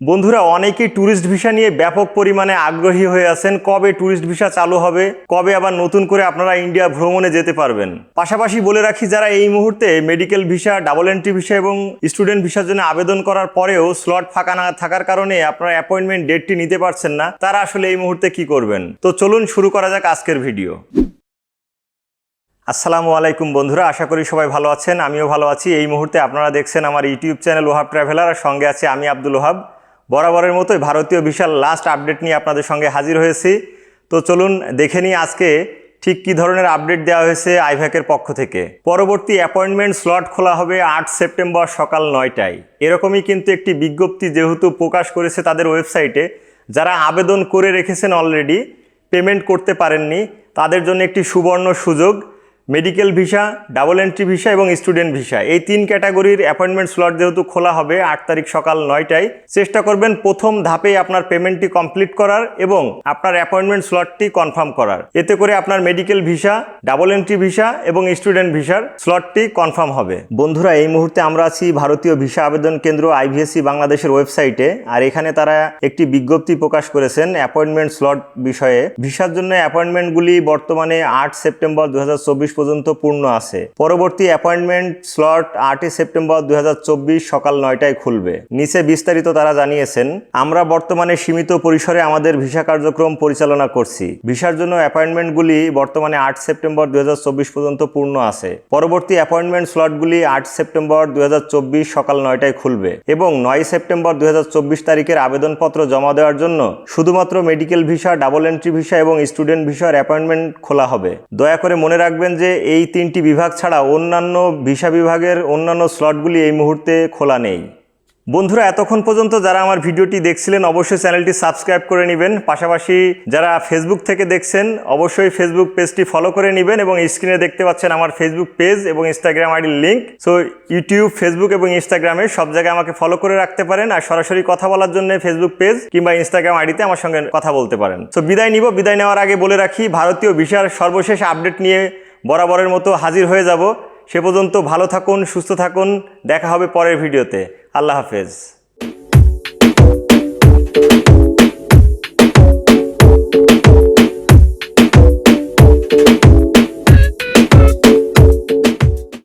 বন্ধুরা, অনেকেই tourist visa নিয়ে ব্যাপক পরিমাণে আগ্রহী হয়ে আছেন। কবে ট্যুরিস্ট ভিসা চালু হবে? কবে আবার নতুন করে আপনারা ইন্ডিয়া ভ্রমণে যেতে পারবেন? পাশাপাশি বলে রাখি, যারা এই মুহূর্তে medical visa double entry visa এবং স্টুডেন্ট ভিসার জন্য আবেদন করার পরেও স্লট ফাঁকা না থাকার কারণে আপনারা অ্যাপয়েন্টমেন্ট ডেটটি নিতে পারছেন না, তারা আসলে এই মুহূর্তে কি করবেন? তো চলুন শুরু করা যাক আজকের ভিডিও আসসালামু আলাইকুম বন্ধুরা, আশা করি সবাই ভালো আছেন। আমিও ভালো আছি। এই মুহূর্তে আপনারা দেখছেন আমার ইউটিউব চ্যানেল ওহাব ট্রাভেলার আর সঙ্গে আছে আমি আব্দুল ওহাব। বরাবরের মতোই ভারতীয় বিশাল লাস্ট আপডেট নিয়ে আপনাদের সঙ্গে হাজির হয়েছি। তো চলুন দেখে নিই আজকে ঠিক কী ধরনের আপডেট দেওয়া হয়েছে আইভ্যাকের পক্ষ থেকে। পরবর্তী অ্যাপয়েন্টমেন্ট স্লট খোলা হবে আট সেপ্টেম্বর সকাল নয়টায়। এরকমই কিন্তু একটি বিজ্ঞপ্তি যেহেতু প্রকাশ করেছে তাদের ওয়েবসাইটে, যারা আবেদন করে রেখেছেন অলরেডি পেমেন্ট করতে পারেননি, তাদের জন্য একটি সুবর্ণ সুযোগ। Medical visa, double entry visa এবং স্টুডেন্ট ভিসা। এই তিন ক্যাটাগরির অ্যাপয়েন্টমেন্ট স্লট যেহেতু খোলা হবে আট তারিখ সকাল নয়টায়, চেষ্টা করবেন প্রথম ধাপে আপনার পেমেন্টটি কমপ্লিট করার এবং আপনার অ্যাপয়েন্টমেন্ট স্লটটি কনফার্ম করার। এতে করে আপনার medical visa, double entry visa এবং স্টুডেন্ট ভিসার স্লটটি কনফার্ম হবে। বন্ধুরা, এই মুহূর্তে আমরা আছি ভারতীয় ভিসা আবেদন কেন্দ্র আইভিএসসি বাংলাদেশের ওয়েবসাইটে আর এখানে তারা একটি বিজ্ঞপ্তি প্রকাশ করেছেন অ্যাপয়েন্টমেন্ট স্লট বিষয়ে। ভিসার জন্য অ্যাপয়েন্টমেন্টগুলি বর্তমানে আট সেপ্টেম্বর দু হাজার চব্বিশ পর্যন্ত পূর্ণ আছে। পরবর্তী অ্যাপয়েন্টমেন্ট স্লট আটই সেপ্টেম্বর চব্বিশ সকাল নয়টায় খুলবে। নিচে বিস্তারিত তারা জানিয়েছেন, আমরা বর্তমানে সীমিত পরিসরে আমাদের ভিসা কার্যক্রম পরিচালনা করছি। ভিসার জন্য অ্যাপয়েন্টমেন্টগুলি বর্তমানে আট সেপ্টেম্বর চব্বিশ পর্যন্ত পূর্ণ আছে। পরবর্তী অ্যাপয়েন্টমেন্ট স্লটগুলি আট সেপ্টেম্বর দুই হাজার চব্বিশ সকাল নয়টায় খুলবে এবং নয় সেপ্টেম্বর দুই হাজার চব্বিশ তারিখের আবেদনপত্র জমা দেওয়ার জন্য শুধুমাত্র medical visa, double entry visa এবং স্টুডেন্ট ভিসার অ্যাপয়েন্টমেন্ট খোলা হবে। দয়া করে মনে রাখবেন যে এই তিনটি বিভাগ ছাড়া অন্যান্য ভিসা বিভাগের অন্যান্য স্লটগুলি এই মুহূর্তে খোলা নেই। বন্ধুরা, এতক্ষণ পর্যন্ত যারা আমার ভিডিওটি দেখছিলেন অবশ্যই চ্যানেলটি সাবস্ক্রাইব করে নেবেন। পাশাপাশি যারা ফেসবুক থেকে দেখছেন, অবশ্যই ফেসবুক পেজটি ফলো করে নেবেন এবং স্ক্রিনে দেখতে পাচ্ছেন আমার ফেসবুক পেজ এবং ইনস্টাগ্রাম আইডির লিঙ্ক সো ইউটিউব ফেসবুক এবং ইনস্টাগ্রামে সব জায়গায় আমাকে ফলো করে রাখতে পারেন আর সরাসরি কথা বলার জন্য ফেসবুক পেজ কিংবা ইনস্টাগ্রাম আইডিতে আমার সঙ্গে কথা বলতে পারেন। সো বিদায় নিব। বিদায় নেওয়ার আগে বলে রাখি, ভারতীয় ভিসার সর্বশেষ আপডেট নিয়ে বরাবরের মতো হাজির হয়ে যাব। সে পর্যন্ত ভালো থাকুন, সুস্থ থাকুন। দেখা হবে পরের ভিডিওতে। আল্লাহ হাফেজ।